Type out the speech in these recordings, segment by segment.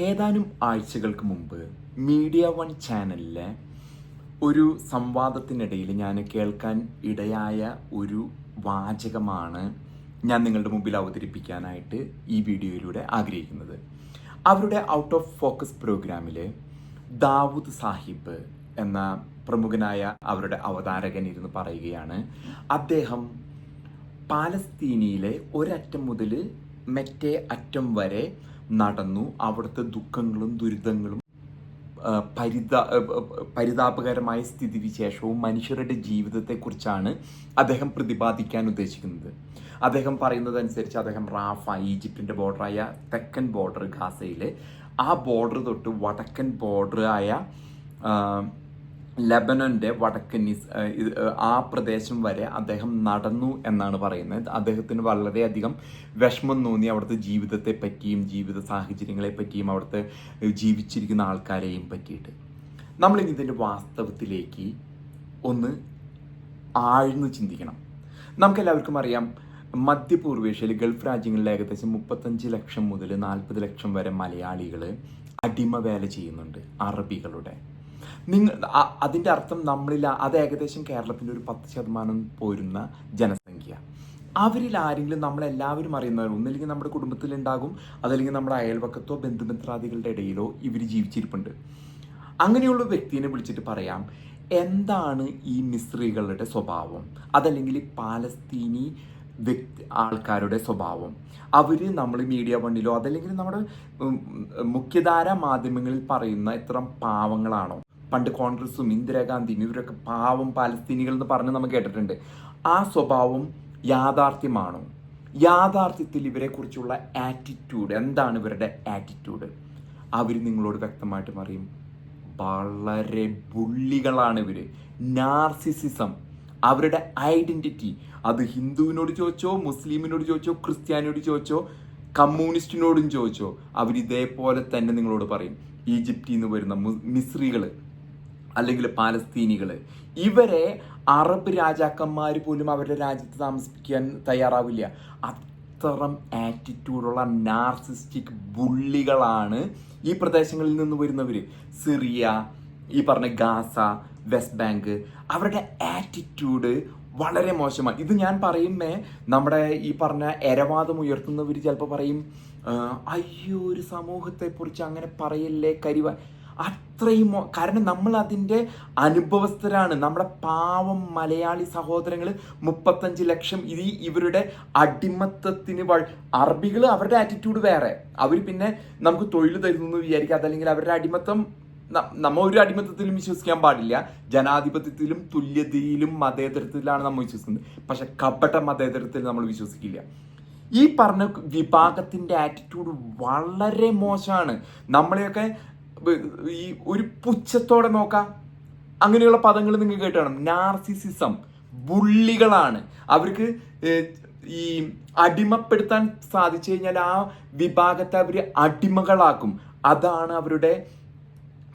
ഏതാനും ആഴ്ചകൾക്ക് മുമ്പ് മീഡിയ വൺ ചാനലിലെ ഒരു സംവാദത്തിനിടയിൽ ഞാൻ കേൾക്കാൻ ഇടയായ ഒരു വാചകമാണ് ഞാൻ നിങ്ങളുടെ മുമ്പിൽ അവതരിപ്പിക്കാനായിട്ട് ഈ വീഡിയോയിലൂടെ ആഗ്രഹിക്കുന്നത്. അവരുടെ ഔട്ട് ഓഫ് ഫോക്കസ് പ്രോഗ്രാമിൽ ദാവൂദ് സാഹിബ് എന്ന പ്രമുഖനായ അവരുടെ അവതാരകൻ ഇരുന്ന് പറയുകയാണ് അദ്ദേഹം പാലസ്തീനിയിലെ ഒരറ്റം മുതൽ മറ്റേ അറ്റം വരെ നടന്നു. അവിടുത്തെ ദുഃഖങ്ങളും ദുരിതങ്ങളും പരിതാ പരിതാപകരമായ സ്ഥിതിവിശേഷവും മനുഷ്യരുടെ ജീവിതത്തെക്കുറിച്ചാണ് അദ്ദേഹം പ്രതിപാദിക്കാൻ ഉദ്ദേശിക്കുന്നത്. അദ്ദേഹം പറയുന്നതനുസരിച്ച് അദ്ദേഹം റാഫ ഈജിപ്തിന്റെ ബോർഡറായ തെക്കൻ ബോർഡർ ഗാസയിലെ ആ ബോർഡർ തൊട്ട് വടക്കൻ ബോർഡർ ആയ ലെബനന്റെ വടക്കൻ ആ, പ്രദേശം വരെ അദ്ദേഹം നടന്നു എന്നാണ് പറയുന്നത്. അദ്ദേഹത്തിന് വളരെയധികം വിഷമം തോന്നി അവിടുത്തെ ജീവിതത്തെ പറ്റിയും ജീവിത സാഹചര്യങ്ങളെ പറ്റിയും അവിടുത്തെ ജീവിച്ചിരിക്കുന്ന ആൾക്കാരെയും പറ്റിയിട്ട്. നമ്മളിനി ഇതിന്റെ വാസ്തവത്തിലേക്ക് ഒന്ന് ആഴ്ന്നു ചിന്തിക്കണം. നമുക്കെല്ലാവർക്കും അറിയാം മധ്യപൂർവേഷ്യയിൽ ഗൾഫ് രാജ്യങ്ങളിൽ ഏകദേശം മുപ്പത്തഞ്ച് ലക്ഷം മുതൽ നാൽപ്പത് ലക്ഷം വരെ മലയാളികൾ അടിമ വേല ചെയ്യുന്നുണ്ട് അറബികളുടെ. നിങ്ങൾ അതിന്റെ അർത്ഥം നമ്മളിൽ അത് ഏകദേശം കേരളത്തിന്റെ ഒരു പത്ത് ശതമാനം പോരുന്ന ജനസംഖ്യ. അവരിൽ ആരെങ്കിലും നമ്മളെല്ലാവരും അറിയുന്നവർ ഒന്നില്ലെങ്കിൽ നമ്മുടെ കുടുംബത്തിലുണ്ടാകും അതല്ലെങ്കിൽ നമ്മുടെ അയൽവക്കത്തോ ബന്ധുമിത്രാദികളുടെ ഇടയിലോ ഇവർ ജീവിച്ചിരിപ്പുണ്ട്. അങ്ങനെയുള്ള വ്യക്തിനെ വിളിച്ചിട്ട് പറയാം എന്താണ് ഈ മിസ്ത്രീകളുടെ സ്വഭാവം? അതല്ലെങ്കിൽ പാലസ്തീനി വ്യക്തി ആൾക്കാരുടെ സ്വഭാവം? അവർ നമ്മൾ മീഡിയ വണ്ണിലോ അതല്ലെങ്കിൽ നമ്മുടെ മുഖ്യധാര മാധ്യമങ്ങളിൽ പറയുന്ന ഇത്തരം പാവങ്ങളാണോ? പണ്ട് കോൺഗ്രസും ഇന്ദിരാഗാന്ധി ഇവരൊക്കെ പാവം പാലസ്തീനികൾ എന്ന് പറഞ്ഞ് നമ്മൾ കേട്ടിട്ടുണ്ട്. ആ സ്വഭാവം യാഥാർത്ഥ്യമാണോ? യാഥാർത്ഥ്യത്തിൽ ഇവരെക്കുറിച്ചുള്ള ആറ്റിറ്റ്യൂഡ് എന്താണ് ഇവരുടെ ആറ്റിറ്റ്യൂഡ് അവർ നിങ്ങളോട് വ്യക്തമായിട്ട് പറയും വളരെ ബുള്ളികളാണ് ഇവർ. നാർസിസിസം അവരുടെ ഐഡന്റിറ്റി അത് ഹിന്ദുവിനോട് ചോദിച്ചോ മുസ്ലിമിനോട് ചോദിച്ചോ ക്രിസ്ത്യാനിയോട് ചോദിച്ചോ കമ്മ്യൂണിസ്റ്റിനോടും ചോദിച്ചോ അവർ ഇതേപോലെ തന്നെ നിങ്ങളോട് പറയും. ഈജിപ്തിൽ നിന്ന് വരുന്ന മു- മിസ്രികൾ അല്ലെങ്കിൽ പാലസ്തീനികൾ ഇവരെ അറബ് രാജാക്കന്മാർ പോലും അവരുടെ രാജ്യത്ത് താമസിപ്പിക്കാൻ തയ്യാറാവില്ല. അത്തരം ആറ്റിറ്റ്യൂഡുള്ള നാർസിസ്റ്റിക് ബുള്ളികളാണ് ഈ പ്രദേശങ്ങളിൽ നിന്ന് വരുന്നവർ സിറിയ ഈ പറഞ്ഞ ഗാസ വെസ്റ്റ് ബാങ്ക്. അവരുടെ ആറ്റിറ്റ്യൂഡ് വളരെ മോശമാണ്. ഇത് ഞാൻ പറയുമ്പേ നമ്മുടെ ഈ പറഞ്ഞ എരവാദം ഉയർത്തുന്നവർ ചിലപ്പോൾ പറയും അയ്യോ ഒരു സമൂഹത്തെക്കുറിച്ച് അങ്ങനെ പറയല്ലേ കരിവ അത്രയും കാരണം നമ്മൾ അതിന്റെ അനുഭവസ്ഥരാണ്. നമ്മുടെ പാവം മലയാളി സഹോദരങ്ങൾ മുപ്പത്തഞ്ച് ലക്ഷം ഇത് ഇവരുടെ അടിമത്തത്തിന് വഴി. അറബികൾ അവരുടെ ആറ്റിറ്റ്യൂഡ് വേറെ. അവർ പിന്നെ നമുക്ക് തൊഴിൽ തരുന്നു എന്ന് വിചാരിക്കുക അതല്ലെങ്കിൽ അവരുടെ അടിമത്തം നമ്മ ഒരു അടിമത്തത്തിലും വിശ്വസിക്കാൻ പാടില്ല. ജനാധിപത്യത്തിലും തുല്യതയിലും മതേതരത്തിലാണ് നമ്മൾ വിശ്വസിക്കുന്നത്. പക്ഷെ കപട മതേതരത്തിൽ നമ്മൾ വിശ്വസിക്കില്ല. ഈ പറഞ്ഞ വിഭാഗത്തിന്റെ ആറ്റിറ്റ്യൂഡ് വളരെ മോശമാണ്. നമ്മളെയൊക്കെ ഈ ഒരു പുച്ഛത്തോടെ നോക്കാം. അങ്ങനെയുള്ള പദങ്ങൾ നിങ്ങൾ കേട്ടണം നാർസിസിസം ബുള്ളികളാണ്. അവർക്ക് ഈ അടിമപ്പെടുത്താൻ സാധിച്ചു കഴിഞ്ഞാൽ ആ വിഭാഗത്തെ അവർ അടിമകളാക്കും. അതാണ് അവരുടെ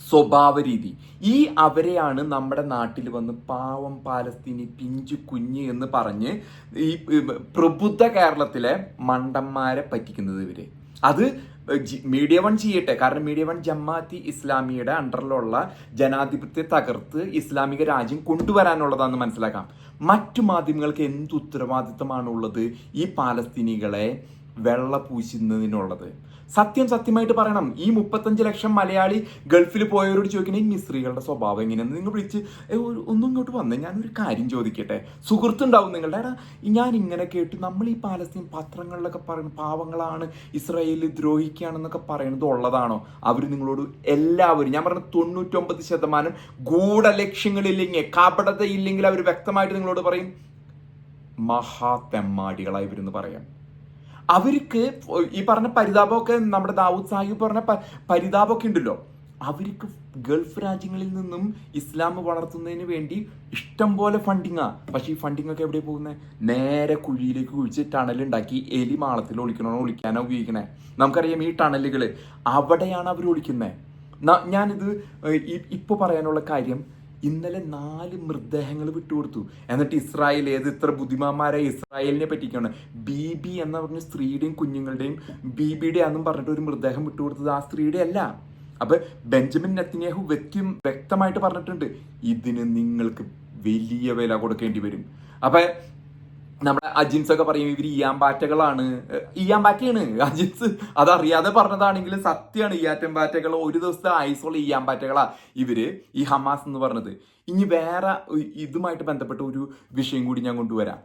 സ്വഭാവ രീതി. ഈ അവരെയാണ് നമ്മുടെ നാട്ടിൽ വന്ന് പാവം പാലസ്തീനി പിഞ്ചു കുഞ്ഞ് എന്ന് പറഞ്ഞ് ഈ പ്രബുദ്ധ കേരളത്തിലെ മണ്ടന്മാരെ പറ്റിക്കുന്നത് ഇവർ. അത് മീഡിയ വൺ ചെയ്യട്ടെ. കാരണം മീഡിയ വൺ ജമാഅത്തി ഇസ്ലാമിയുടെ അണ്ടറിലുള്ള ജനാധിപത്യത്തെ തകർത്ത് ഇസ്ലാമിക രാജ്യം കൊണ്ടുവരാനുള്ളതാണെന്ന് മനസ്സിലാക്കാം. മറ്റു മാധ്യമങ്ങൾക്ക് എന്ത് ഉത്തരവാദിത്തമാണുള്ളത് ഈ പാലസ്തീനികളെ വെള്ള പൂശുന്നതിനുള്ളത്? സത്യം സത്യമായിട്ട് പറയണം. ഈ മുപ്പത്തഞ്ച് ലക്ഷം മലയാളി ഗൾഫിൽ പോയവരോട് ചോദിക്കണേ ഈ സ്ത്രീകളുടെ സ്വഭാവം എങ്ങനെയാണ് നിങ്ങൾ വിളിച്ച് ഒന്നും ഇങ്ങോട്ട് വന്നേ ഞാനൊരു കാര്യം ചോദിക്കട്ടെ? സുഹൃത്തുണ്ടാവും നിങ്ങളുടെ. എടാ ഞാൻ ഇങ്ങനെ കേട്ടു നമ്മൾ ഈ പാലസ്തീൻ പത്രങ്ങളിലൊക്കെ പറയുന്ന പാവങ്ങളാണ് ഇസ്രായേലിൽ ദ്രോഹിക്കുകയാണെന്നൊക്കെ പറയുന്നത് ഉള്ളതാണോ? അവർ നിങ്ങളോട് എല്ലാവരും ഞാൻ പറഞ്ഞ തൊണ്ണൂറ്റൊമ്പത് ശതമാനം ഗൂഢലക്ഷ്യങ്ങളില്ലെങ്കിൽ കപടത ഇല്ലെങ്കിൽ അവർ വ്യക്തമായിട്ട് നിങ്ങളോട് പറയും മഹാ തെമ്മാടികളായി ഇവരെന്ന് പറയാം. അവർക്ക് ഈ പറഞ്ഞ പരിതാപമൊക്കെ നമ്മുടെ ദാവൂദ് സാഹിബ് പറഞ്ഞ പരിതാപമൊക്കെ ഉണ്ടല്ലോ. അവർക്ക് ഗൾഫ് രാജ്യങ്ങളിൽ നിന്നും ഇസ്ലാം വളർത്തുന്നതിന് വേണ്ടി ഇഷ്ടം പോലെ ഫണ്ടിങ്ങാ പക്ഷെ ഈ ഫണ്ടിങ് ഒക്കെ എവിടെ പോകുന്നത് നേരെ കുഴിയിലേക്ക് കുഴിച്ച് ടണലുണ്ടാക്കി എലി മാളത്തിൽ ഒളിക്കണോ ഒളിക്കാനോ ഉപയോഗിക്കണേ. നമുക്കറിയാം ഈ ടണലുകൾ അവിടെയാണ് അവർ ഒളിക്കുന്നത് ഞാനിത് ഇപ്പൊ പറയാനുള്ള കാര്യം ഇന്നലെ നാല് മൃതദേഹങ്ങൾ വിട്ടുകൊടുത്തു. എന്നിട്ട് ഇസ്രായേൽ ഏത് ഇത്ര ബുദ്ധിമാന്മാരെ ഇസ്രായേലിനെ പറ്റിക്കാണ്? ബി ബി എന്ന് പറഞ്ഞ സ്ത്രീയുടെയും കുഞ്ഞുങ്ങളുടെയും ബി ബിയുടെ ആണെന്നും പറഞ്ഞിട്ട് ഒരു മൃതദേഹം വിട്ടുകൊടുത്തത് ആ സ്ത്രീയുടെ അല്ല. അപ്പൊ ബെഞ്ചമിൻ നെത്തിനേഹു വ്യക്തിയും വ്യക്തമായിട്ട് പറഞ്ഞിട്ടുണ്ട് ഇതിന് നിങ്ങൾക്ക് വലിയ വില കൊടുക്കേണ്ടി വരും. അപ്പൊ നമ്മുടെ അജിൻസ് ഒക്കെ പറയും ഇവർ ഇയാമ്പാറ്റകളാണ് ഇയാമ്പാറ്റയാണ് അജിൻസ് അതറിയാതെ പറഞ്ഞതാണെങ്കിലും സത്യമാണ് ഇയാറ്റംപാറ്റകൾ ഒരു ദിവസത്തെ ആയുസുള്ള ഇയാമ്പാറ്റകളാ ഇവർ ഈ ഹമാസ് എന്ന് പറഞ്ഞത്. ഇനി വേറെ ഇതുമായിട്ട് ബന്ധപ്പെട്ട ഒരു വിഷയം കൂടി ഞാൻ കൊണ്ടുവരാം.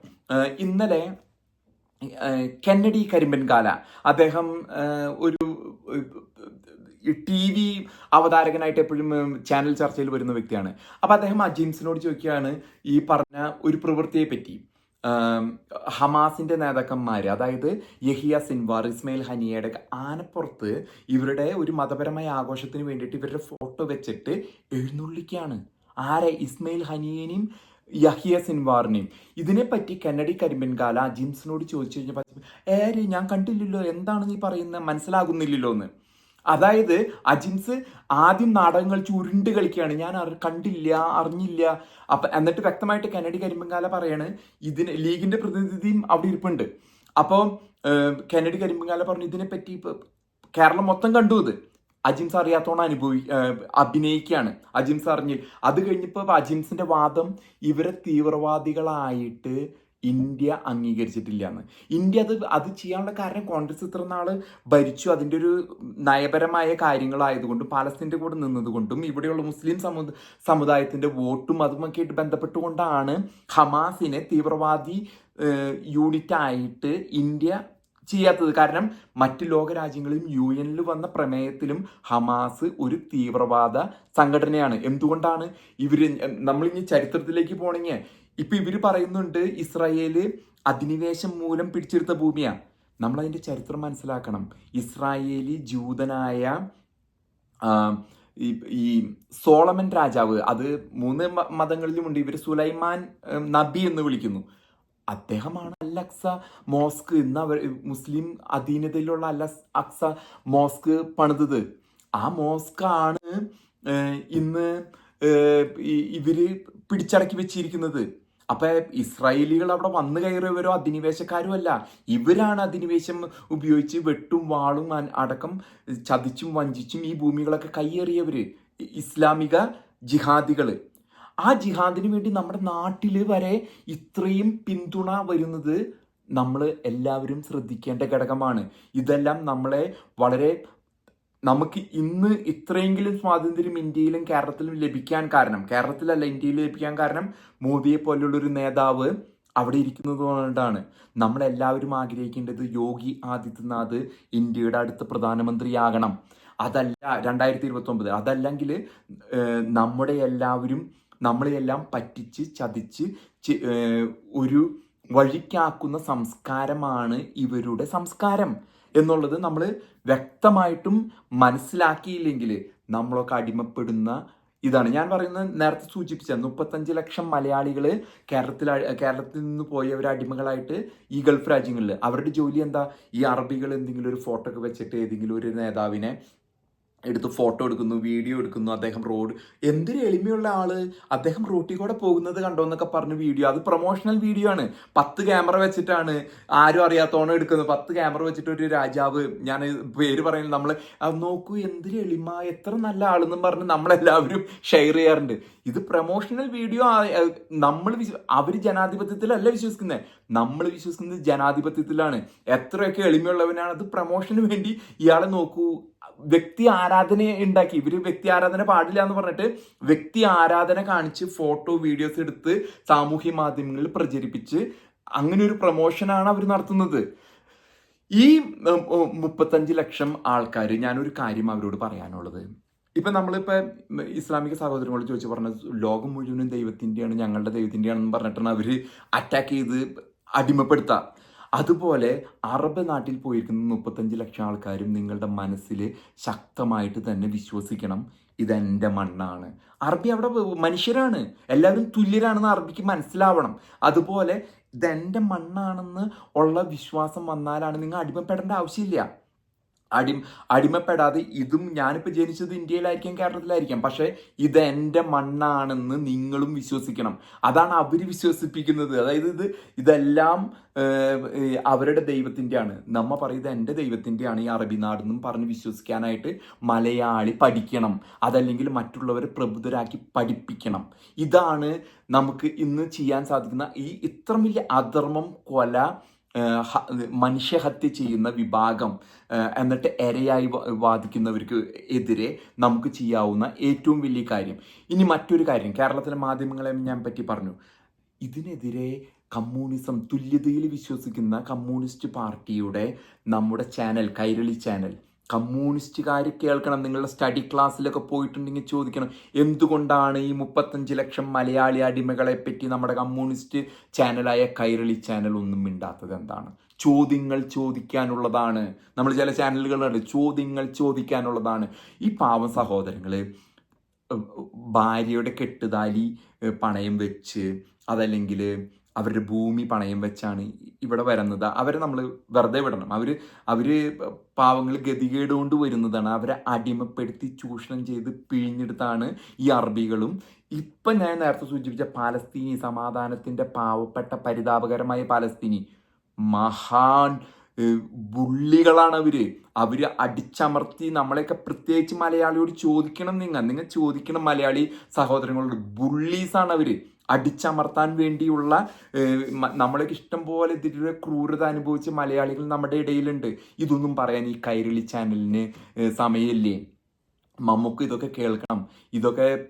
ഇന്നലെ കെന്നഡി കരിമ്പൻകാല അദ്ദേഹം ഒരു ടി വി അവതാരകനായിട്ട് എപ്പോഴും ചാനൽ ചർച്ചയിൽ വരുന്ന വ്യക്തിയാണ്. അപ്പൊ അദ്ദേഹം അജിൻസിനോട് ചോദിക്കുകയാണ് ഈ പറഞ്ഞ ഒരു പ്രവൃത്തിയെ പറ്റി ആം, ഹമാസിന്റെ നേതാക്കന്മാർ അതായത് യഹിയ സിൻവാർ ഇസ്മയിൽ ഹനിയയുടെ ആനപ്പുറത്ത് ഇവരുടെ ഒരു മതപരമായ ആഘോഷത്തിന് വേണ്ടിയിട്ട് ഇവരുടെ ഫോട്ടോ വെച്ചിട്ട് എഴുന്നള്ളിക്കുകയാണ്. ആരെ? ഇസ്മയിൽ ഹനിയേനെയും യഹിയ സിൻവാറിനെയും. ഇതിനെപ്പറ്റി കന്നഡി കരിമ്പൻകാല ജിംസിനോട് ചോദിച്ചു കഴിഞ്ഞപ്പോൾ ഏര് ഞാൻ കണ്ടില്ലല്ലോ. എന്താണ് നീ പറയുന്നത് മനസ്സിലാകുന്നില്ലല്ലോ എന്ന് അതായത് അജിൻസ് ആദ്യം നാടകങ്ങൾ ചുരുണ്ട് കളിക്കുകയാണ്. ഞാൻ കണ്ടില്ല അറിഞ്ഞില്ല. അപ്പൊ എന്നിട്ട് വ്യക്തമായിട്ട് കെനഡി കരിമ്പങ്കാല പറയാണ് ഇതിന് ലീഗിന്റെ പ്രതിനിധിയും അവിടെ ഇരിപ്പുണ്ട്. അപ്പോൾ കെനഡി കരിമ്പങ്കാല പറഞ്ഞു ഇതിനെപ്പറ്റി കേരളം മൊത്തം കണ്ടു ഇത്. അജിംസ് അറിയാത്തോണം അനുഭവി അഭിനയിക്കുകയാണ്. അജിംസ് അറിഞ്ഞ്. അത് കഴിഞ്ഞപ്പോൾ അജിംസിന്റെ വാദം ഇവരെ തീവ്രവാദികളായിട്ട് ഇന്ത്യ അംഗീകരിച്ചിട്ടില്ല എന്ന് ഇന്ത്യ അത് അത് ചെയ്യാനുള്ള കാരണം കോൺഗ്രസ് ഇത്ര നാൾ ഭരിച്ചു. അതിന്റെ ഒരു നയപരമായ കാര്യങ്ങളായതുകൊണ്ടും പാലസ്തീന്റെ കൂടെ നിന്നതുകൊണ്ടും ഇവിടെയുള്ള മുസ്ലിം സമു സമുദായത്തിന്റെ വോട്ടും അതുമൊക്കെ ആയിട്ട് ബന്ധപ്പെട്ടുകൊണ്ടാണ് ഹമാസിനെ തീവ്രവാദി യൂണിറ്റായിട്ട് ഇന്ത്യ ചെയ്യാത്തത്. കാരണം മറ്റ് ലോകരാജ്യങ്ങളിലും യു എനിൽ വന്ന പ്രമേയത്തിലും ഹമാസ് ഒരു തീവ്രവാദ സംഘടനയാണ്. എന്തുകൊണ്ടാണ് ഇവർ നമ്മളിനി ചരിത്രത്തിലേക്ക് പോണെങ്കിൽ ഇപ്പൊ ഇവർ പറയുന്നുണ്ട് ഇസ്രായേൽ അധിനിവേശം മൂലം പിടിച്ചെടുത്ത ഭൂമിയാണ് നമ്മൾ അതിന്റെ ചരിത്രം മനസ്സിലാക്കണം. ഇസ്രായേലി ജൂതനായ ഈ സോളമൻ രാജാവ് അത് മൂന്ന് മതങ്ങളിലും മതങ്ങളിലുമുണ്ട്. ഇവർ സുലൈമാൻ നബി എന്ന് വിളിക്കുന്നു. അദ്ദേഹമാണ് അൽ അക്സ മോസ്ക് ഇന്ന് അവർ മുസ്ലിം അധീനതയിലുള്ള അൽ അക്സ മോസ്ക് പണിതത്. ആ മോസ്ക് ആണ് ഇന്ന് ഇവർ പിടിച്ചടക്കി വെച്ചിരിക്കുന്നത്. അപ്പൊ ഇസ്രായേലികൾ അവിടെ വന്നു കയറിയവരോ അധിനിവേശക്കാരോ അല്ല. ഇവരാണ് അധിനിവേശം ഉപയോഗിച്ച് വെട്ടും വാളും അടക്കം ചതിച്ചും വഞ്ചിച്ചും ഈ ഭൂമികളൊക്കെ കയ്യേറിയവര് ഇസ്ലാമിക ജിഹാദികൾ. ആ ജിഹാദിന് വേണ്ടി നമ്മുടെ നാട്ടിൽ വരെ ഇത്രയും പിന്തുണ വരുന്നത് നമ്മൾ എല്ലാവരും ശ്രദ്ധിക്കേണ്ട ഘടകമാണ്. ഇതെല്ലാം നമ്മളെ വളരെ നമുക്ക് ഇന്ന് ഇത്രയെങ്കിലും സ്വാതന്ത്ര്യം ഇന്ത്യയിലും കേരളത്തിലും ലഭിക്കാൻ കാരണം കേരളത്തിലല്ല ഇന്ത്യയിൽ ലഭിക്കാൻ കാരണം മോദിയെ പോലുള്ളൊരു നേതാവ് അവിടെ ഇരിക്കുന്നത് കൊണ്ടാണ്. നമ്മളെല്ലാവരും ആഗ്രഹിക്കേണ്ടത് യോഗി ആദിത്യനാഥ് ഇന്ത്യയുടെ അടുത്ത പ്രധാനമന്ത്രിയാകണം. അതല്ല രണ്ടായിരത്തി ഇരുപത്തി ഒമ്പത് അതല്ലെങ്കിൽ നമ്മുടെ എല്ലാവരും നമ്മളെയെല്ലാം പറ്റിച്ച് ചതിച്ച് ഒരു വഴിക്കാക്കുന്ന സംസ്കാരമാണ് ഇവരുടെ സംസ്കാരം. എന്നുള്ളത് നമ്മൾ വ്യക്തമായിട്ടും മനസ്സിലാക്കിയില്ലെങ്കിൽ നമ്മളൊക്കെ അടിമപ്പെടുന്ന ഇതാണ്. ഞാൻ പറയുന്നത് നേരത്തെ സൂചിപ്പിച്ച മുപ്പത്തഞ്ച് ലക്ഷം മലയാളികൾ കേരളത്തിൽ കേരളത്തിൽ നിന്ന് പോയവർ അടിമകളായിട്ട് ഈ ഗൾഫ് രാജ്യങ്ങളിൽ അവരുടെ ജോലി എന്താ? ഈ അറബികൾ എന്തെങ്കിലും ഒരു ഫോട്ടോ ഒക്കെ വെച്ചിട്ട് ഏതെങ്കിലും ഒരു നേതാവിനെ എടുത്ത് ഫോട്ടോ എടുക്കുന്നു വീഡിയോ എടുക്കുന്നു അദ്ദേഹം റോഡ് എന്തൊരു എളിമയുള്ള ആൾ. അദ്ദേഹം റോട്ടിൽ കൂടെ പോകുന്നത് കണ്ടോ എന്നൊക്കെ പറഞ്ഞ് വീഡിയോ അത് പ്രൊമോഷണൽ വീഡിയോ ആണ്. പത്ത് ക്യാമറ വെച്ചിട്ടാണ് ആരും അറിയാത്തോണം എടുക്കുന്നത്. പത്ത് ക്യാമറ വെച്ചിട്ട് ഒരു രാജാവ് ഞാൻ പേര് പറയുന്നത് നമ്മൾ നോക്കൂ എന്തൊരു എളിമ എത്ര നല്ല ആളെന്നും പറഞ്ഞ് നമ്മളെല്ലാവരും ഷെയർ ചെയ്യാറുണ്ട്. ഇത് പ്രൊമോഷണൽ വീഡിയോ നമ്മൾ അവർ ജനാധിപത്യത്തിലല്ല വിശ്വസിക്കുന്നത് നമ്മൾ വിശ്വസിക്കുന്നത് ജനാധിപത്യത്തിലാണ്. എത്രയൊക്കെ എളിമയുള്ളവനാണ്. അത് പ്രൊമോഷന് വേണ്ടി ഇയാളെ നോക്കൂ. വ്യക്തി ആരാധന ഉണ്ടാക്കി. ഇവർ വ്യക്തി ആരാധന പാടില്ല എന്ന് പറഞ്ഞിട്ട് വ്യക്തി ആരാധന കാണിച്ച് ഫോട്ടോ വീഡിയോസ് എടുത്ത് സാമൂഹ്യ മാധ്യമങ്ങളിൽ പ്രചരിപ്പിച്ച് അങ്ങനെ ഒരു പ്രൊമോഷനാണ് അവർ നടത്തുന്നത്. ഈ മുപ്പത്തഞ്ച് ലക്ഷം ആൾക്കാർ ഞാനൊരു കാര്യം അവരോട് പറയാനുള്ളത്. ഇപ്പം നമ്മളിപ്പോൾ ഇസ്ലാമിക സഹോദരങ്ങളോട് ചോദിച്ചു പറഞ്ഞ ലോകം മുഴുവനും ദൈവത്തിന്റെയാണ് ഞങ്ങളുടെ ദൈവത്തിന്റെയാണെന്ന് പറഞ്ഞിട്ടാണ് അവർ അറ്റാക്ക് ചെയ്ത് അടിമപ്പെടുത്തുക അതുപോലെ അറബ് നാട്ടിൽ പോയിരിക്കുന്ന മുപ്പത്തഞ്ച് ലക്ഷം ആൾക്കാരും നിങ്ങളുടെ മനസ്സിൽ ശക്തമായിട്ട് തന്നെ വിശ്വസിക്കണം. ഇതെന്റെ മണ്ണാണ്. അറബി അവിടെ മനുഷ്യരാണ്. എല്ലാവരും തുല്യരാണെന്ന് അറബിക്ക് മനസ്സിലാവണം. അതുപോലെ ഇതെന്റെ മണ്ണാണെന്ന് ഉള്ള വിശ്വാസം വന്നാലാണ് നിങ്ങൾ അടിമപ്പെടേണ്ട ആവശ്യമില്ല. അടി അടിമപ്പെടാതെ ഇതും ഞാനിപ്പോൾ ജനിച്ചത് ഇന്ത്യയിലായിരിക്കാം കേരളത്തിലായിരിക്കാം. പക്ഷേ ഇത് എന്റെ മണ്ണാണെന്ന് നിങ്ങളും വിശ്വസിക്കണം. അതാണ് അവർ വിശ്വസിപ്പിക്കുന്നത്. അതായത് ഇത് ഇതെല്ലാം അവരുടെ ദൈവത്തിന്റെയാണ്. നമ്മ പറയുന്നത് എന്റെ ദൈവത്തിന്റെയാണ് ഈ അറബി നാടെന്നും പറഞ്ഞ് വിശ്വസിക്കാനായിട്ട് മലയാളി പഠിക്കണം. അതല്ലെങ്കിൽ മറ്റുള്ളവരെ പ്രബുദ്ധരാക്കി പഠിപ്പിക്കണം. ഇതാണ് നമുക്ക് ഇന്ന് ചെയ്യാൻ സാധിക്കുന്ന ഈ ഇത്ര വലിയ അധർമ്മം കൊല മനുഷ്യഹത്യ ചെയ്യുന്ന വിഭാഗം എന്നിട്ട് ഇരയായി വാദിക്കുന്നവർക്ക് എതിരെ നമുക്ക് ചെയ്യാവുന്ന ഏറ്റവും വലിയ കാര്യം. ഇനി മറ്റൊരു കാര്യം കേരളത്തിലെ മാധ്യമങ്ങളെ ഞാൻ പറ്റി പറഞ്ഞു. ഇതിനെതിരെ കമ്മ്യൂണിസം തുല്യതയിൽ വിശ്വസിക്കുന്ന കമ്മ്യൂണിസ്റ്റ് പാർട്ടിയുടെ നമ്മുടെ ചാനൽ കൈരളി ചാനൽ കമ്മ്യൂണിസ്റ്റുകാർ കേൾക്കണം നിങ്ങളുടെ സ്റ്റഡി ക്ലാസ്സിലൊക്കെ പോയിട്ടുണ്ടെങ്കിൽ ചോദിക്കണം എന്തുകൊണ്ടാണ് ഈ മുപ്പത്തഞ്ച് ലക്ഷം മലയാളി അടിമകളെ പറ്റി നമ്മുടെ കമ്മ്യൂണിസ്റ്റ് ചാനലായ കൈരളി ചാനൽ ഒന്നും മിണ്ടാത്തത് എന്താണ്? ചോദ്യങ്ങൾ ചോദിക്കാനുള്ളതാണ്. നമ്മൾ ചില ചാനലുകളുണ്ട് ചോദ്യങ്ങൾ ചോദിക്കാനുള്ളതാണ്. ഈ പാവം സഹോദരങ്ങൾ ഭാര്യയുടെ കെട്ടുതാലി പണയം വെച്ച് അതല്ലെങ്കിൽ അവരുടെ ഭൂമി പണയം വെച്ചാണ് ഇവിടെ വരുന്നത്. അവരെ നമ്മൾ വെറുതെ വിടണം. അവർ അവർ പാവങ്ങൾ ഗതികേടുകൊണ്ട് വരുന്നതാണ്. അവരെ അടിമപ്പെടുത്തി ചൂഷണം ചെയ്ത് പിഴിഞ്ഞെടുത്താണ് ഈ അറബികളും. ഇപ്പം ഞാൻ നേരത്തെ സൂചിപ്പിച്ച പാലസ്തീനി സമാധാനത്തിന്റെ പാവപ്പെട്ട പരിതാപകരമായ പാലസ്തീനി മഹാൻ ുള്ളികളാണ് അവർ. അവർ അടിച്ചമർത്തി നമ്മളെയൊക്കെ പ്രത്യേകിച്ച് മലയാളിയോട് ചോദിക്കണം നിങ്ങൾ. നിങ്ങൾ ചോദിക്കണം മലയാളി സഹോദരങ്ങളോട് ബുള്ളീസാണ് അവർ. അടിച്ചമർത്താൻ വേണ്ടിയുള്ള നമ്മളൊക്കെ ഇഷ്ടം പോലെ ഇതിന്റെ ക്രൂരത അനുഭവിച്ച് മലയാളികൾ നമ്മുടെ ഇടയിലുണ്ട്. ഇതൊന്നും പറയാൻ ഈ കൈരളി ചാനലിന് സമയമില്ലേ? നമുക്ക് ഇതൊക്കെ കേൾക്കണം. ഇതൊക്കെ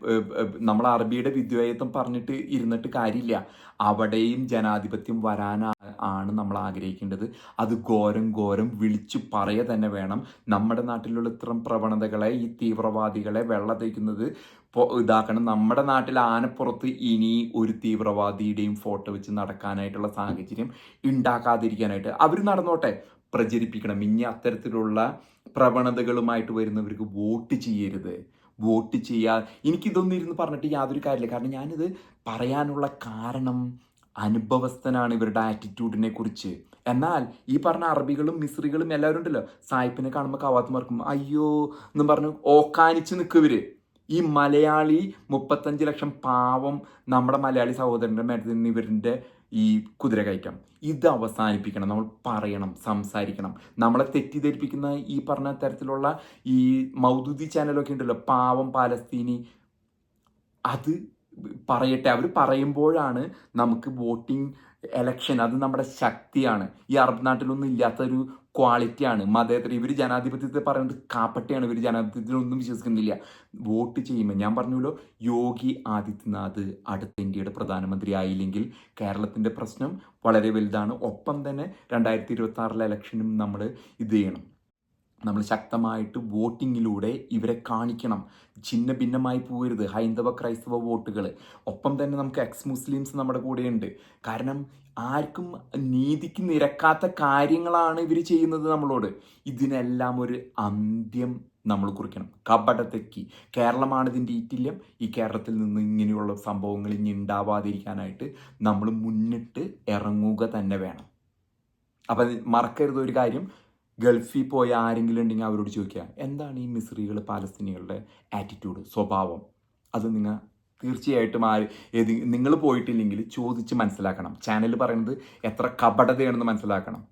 നമ്മൾ അറബിയുടെ വിദ്വേയത്വം പറഞ്ഞിട്ട് ഇരുന്നിട്ട് കാര്യമില്ല. അവിടെയും ജനാധിപത്യം വരാനാ ആണ് നമ്മൾ ആഗ്രഹിക്കേണ്ടത്. അത് ഘോരം ഘോരം വിളിച്ചു പറയുക തന്നെ വേണം. നമ്മുടെ നാട്ടിലുള്ള ഇത്തരം പ്രവണതകളെ ഈ തീവ്രവാദികളെ വെള്ള തേക്കുന്നത് പൊ- ഇതാക്കണം. നമ്മുടെ നാട്ടിൽ ആനപ്പുറത്ത് ഇനി ഒരു തീവ്രവാദിയുടെയും ഫോട്ടോ വെച്ച് നടക്കാനായിട്ടുള്ള സാഹചര്യം ഉണ്ടാക്കാതിരിക്കാനായിട്ട് അവർ നടന്നോട്ടെ. പ്രചരിപ്പിക്കണം. ഇനി അത്തരത്തിലുള്ള പ്രവണതകളുമായിട്ട് വരുന്നവർക്ക് വോട്ട് ചെയ്യരുത്. വോട്ട് ചെയ്യാ. എനിക്കിതൊന്നും ഇരുന്ന് പറഞ്ഞിട്ട് യാതൊരു കാര്യമില്ല. കാരണം ഞാനിത് പറയാനുള്ള കാരണം അനുഭവസ്ഥനാണ് ഇവരുടെ ആറ്റിറ്റ്യൂഡിനെ കുറിച്ച്. എന്നാൽ ഈ പറഞ്ഞ അറബികളും മിസ്രികളും എല്ലാവരും ഉണ്ടല്ലോ സായിപ്പിനെ കാണുമ്പോൾ കവാത്തുമാർക്കും അയ്യോ എന്നും പറഞ്ഞു ഓക്കാനിച്ച് നിൽക്കുവര് ഈ മലയാളി മുപ്പത്തഞ്ച് ലക്ഷം പാവം നമ്മുടെ മലയാളി സഹോദരന്റെ മേലത്തിൽ നിന്ന് ഇവരുടെ ഈ കുതിര കയറ്റം. ഇത് അവസാനിപ്പിക്കണം. നമ്മൾ പറയണം സംസാരിക്കണം. നമ്മളെ തെറ്റിദ്ധരിപ്പിക്കുന്ന ഈ പറഞ്ഞ തരത്തിലുള്ള ഈ മൗദൂദി ചാനലൊക്കെ ഉണ്ടല്ലോ പാവം പാലസ്തീനി. അത് പറയട്ടെ. അവർ പറയുമ്പോഴാണ് നമുക്ക് വോട്ടിംഗ് എലക്ഷൻ അത് നമ്മുടെ ശക്തിയാണ്. ഈ അറബ് നാട്ടിലൊന്നും ഇല്ലാത്തൊരു ക്വാളിറ്റിയാണ് മതേതര ഇവർ ജനാധിപത്യത്തെ പറയുന്നത് കാപ്പട്ടയാണ്. ഇവർ ജനാധിപത്യത്തിലൊന്നും വിശ്വസിക്കുന്നില്ല. വോട്ട് ചെയ്യുമ്പോൾ ഞാൻ പറഞ്ഞല്ലോ യോഗി ആദിത്യനാഥ് അടുത്ത ഇന്ത്യയുടെ പ്രധാനമന്ത്രി ആയില്ലെങ്കിൽ കേരളത്തിന്റെ പ്രശ്നം വളരെ വലുതാണ്. ഒപ്പം തന്നെ രണ്ടായിരത്തി ഇരുപത്തി ആറിലെ ഇലക്ഷനും നമ്മൾ ഇത് ചെയ്യണം. നമ്മൾ ശക്തമായിട്ട് വോട്ടിങ്ങിലൂടെ ഇവരെ കാണിക്കണം. ഛിന്ന ഭിന്നമായി പോകരുത് ഹൈന്ദവ ക്രൈസ്തവ വോട്ടുകൾ ഒപ്പം തന്നെ നമുക്ക് എക്സ് മുസ്ലിംസ് നമ്മുടെ കൂടെയുണ്ട്. കാരണം ആർക്കും നീതിക്ക് നിരക്കാത്ത കാര്യങ്ങളാണ് ഇവർ ചെയ്യുന്നത് നമ്മളോട്. ഇതിനെല്ലാം ഒരു അന്ത്യം നമ്മൾ കുറിക്കണം. കപടത്തെക്കി കേരളമാണ് ഇതിന്റെ ഈറ്റില്യം. ഈ കേരളത്തിൽ നിന്ന് ഇങ്ങനെയുള്ള സംഭവങ്ങൾ ഇനി ഉണ്ടാവാതിരിക്കാനായിട്ട് നമ്മൾ മുന്നിട്ട് ഇറങ്ങുക തന്നെ വേണം. അപ്പം മറക്കരുത് ഒരു കാര്യം. ഗൾഫിൽ പോയ ആരെങ്കിലും ഉണ്ടെങ്കിൽ അവരോട് ചോദിക്കുക എന്താണ് ഈ മിസ്രികൾ പാലസ്തീനികളുടെ ആറ്റിറ്റ്യൂഡ് സ്വഭാവം? അത് നിങ്ങൾ തീർച്ചയായിട്ടും ആ ഏത് നിങ്ങൾ പോയിട്ടില്ലെങ്കിൽ ചോദിച്ച് മനസ്സിലാക്കണം. ചാനൽ പറയുന്നത് എത്ര കപടതയാണെന്ന് മനസ്സിലാക്കണം.